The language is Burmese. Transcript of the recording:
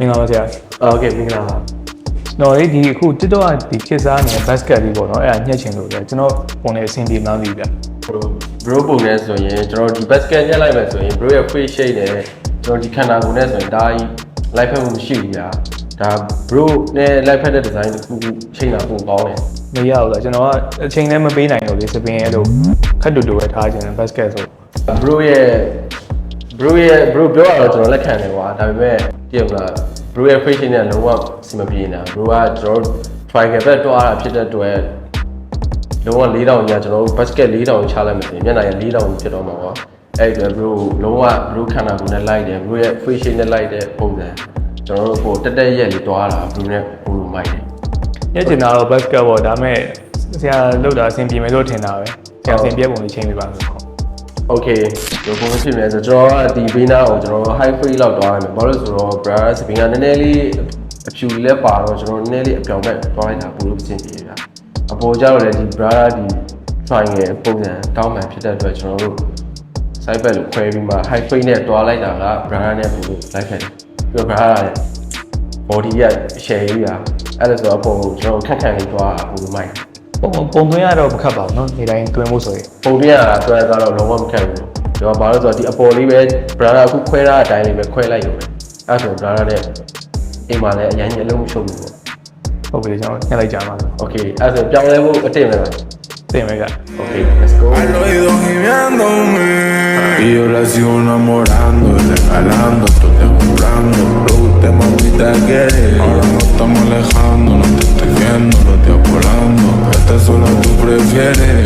မင်္ဂလာပါဆရာ โอเคမင်္ဂလာပါ ကျွန်တော်လေးဒီအခု TikTok ကဒီခေတ်စားနေတဲ့ basket လေးပေါ့နော်အဲ့ဒါညှက်ချင်လို့လေကျွန်တော်ပုံနေအဆင်ပြေမလားမသိဘူးဗျ ဟို bro ပုံနဲ့ဆိုရင်ကျွန်တော်ဒီ basket ညက်လိုက်မယ်ဆိုရင် bro ရဲ့ face shape နဲ့ကျွန်တော်ဒီခန္ဓာကိုယ်နဲ့ဆိုရင်ဒါကြီး live ဖက်မှုမရှိဘူးဗျာဒါ bro နဲ့ live ဖက်တဲ့ design တစ်ခုခုချိန်တာပုံကောင်းတယ် မရဘူးလားကျွန်တော်ကအချိန်လည်းမပေးနိုင်တော့လေစပင်းအဲ့လိုခက်တူတူပဲထားချင်တယ် basket ဆို bro ရဲ့ bro ရဲ့ bro ပြောရတော့ကျွန်တော်လက်ခံတယ်ကွာဒါပေမဲ့ တည်ရမလား bro ရဲ့ face shape နဲ့လုံးဝအဆင်မပြေနေတာ bro ကကျွန်တော် triangle ဘက်တွားတာဖြစ်တဲ့အတွက်လုံးဝ၄တောင်ကြီးကျွန်တော်တို့ basket ၄တောင်ချလိုက်မယ်ဆိုရင်မျက်နှာရဲ့၄တောင်ကြီးဖြစ်တော့မှာပေါ့အဲ့ဒီအတွက် bro လုံးဝ bro ခန္ဓာကိုယ်နဲ့လိုက်တယ် bro ရဲ့ face shape နဲ့လိုက်တဲ့ပုံစံကျွန်တော်တို့ဟိုတက်တက်ရက်လေးတွားတာ bro နဲ့ဘိုးလိုမိုက်တယ်ညှက်ချင်တာတော့ basket ပေါ့ဒါပေမဲ့ဆရာလောက်တာအဆင်ပြေမယ်လို့ထင်တာပဲဆရာအဆင်ပြေပုံလေးချိန်ပေးပါ မယ်ဟုတ် Okay ဒီပုံဖြစ်နေဆိုကျွန်တော်ကဒီဘေးနာကိုကျွန်တော် high free လောက်တွားရမယ်ဘာလို့လဲဆိုတော့ brother စပင်းကနည်းနည်းလေးအဖြူလေးပါတော့ကျွန်တော်နည်းနည်းလေးအပြောင်ဘက်တွားလိုက်တာပိုလို့ပြင်ပြေဗျာအပေါ်ကျတော့လေဒီ brother ဒီ triangle ပုံစံတောင်းမှန်ဖြစ်တဲ့အတွက်ကျွန်တော်တို့ side back ကိုခွဲပြီးမှ high free နဲ့တွားလိုက်တာက brother နဲ့ပို့လို့လိုက်ခဲ့တယ်ပြီးတော့ brother က body ရ share ရအဲ့ဒါဆိုတော့ပုံကိုကျွန်တော်ခက်ခက်လေးတွားပိုလို့မိုက် ပုံပုံသွင်းရတော့မခက်ပါဘူးเนาะနေတိုင်းသွင်းဖို့ဆိုရင် ပုံပြရတာတွဲသွားတော့လုံးဝမခက်ဘူး။ဒီမှာဘာလို့ဆိုတော့ဒီအပေါ်လေးပဲ brother အခုခွဲထားတဲ့အတိုင်းလေးပဲခွဲလိုက်ရုံပဲ။အဲ့ဒါဆို brother နဲ့အိမ်မှာလည်းအရင်ကြီးအလုံးမရှုပ်ဘူးပေါ့ ဟုတ်ပြီကျွန်တော်ညှက်လိုက်ကြပါမယ် ။ Okay အဲ့ဒါဆိုပြောင်းလဲဖို့အတင်မယ်လား တင်မယ်က ။ Okay let's go. Al oído gimiéndome Y yo la sigo enamorando y regalando Estoy jurando Lo que usted mamita quiere Ahora nos estamos alejando No te viene.